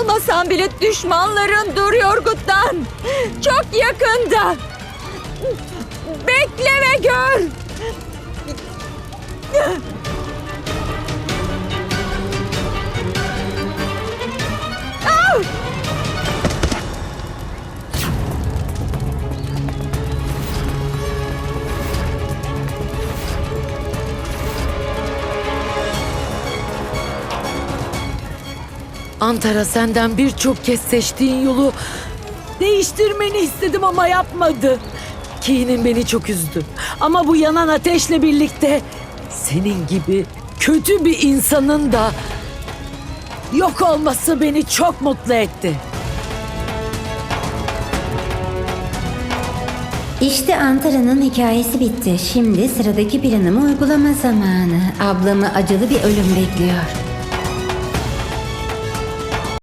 olmasan bile düşmanların duruyor Guttan. Çok yakında. Bekle ve gör. Antara senden birçok kez seçtiğin yolu değiştirmeni istedim ama yapmadı. Ki'nin beni çok üzdü. Ama bu yanan ateşle birlikte senin gibi kötü bir insanın da yok olması beni çok mutlu etti. İşte Antara'nın hikayesi bitti. Şimdi sıradaki planımı uygulama zamanı. Ablamı acılı bir ölüm bekliyor.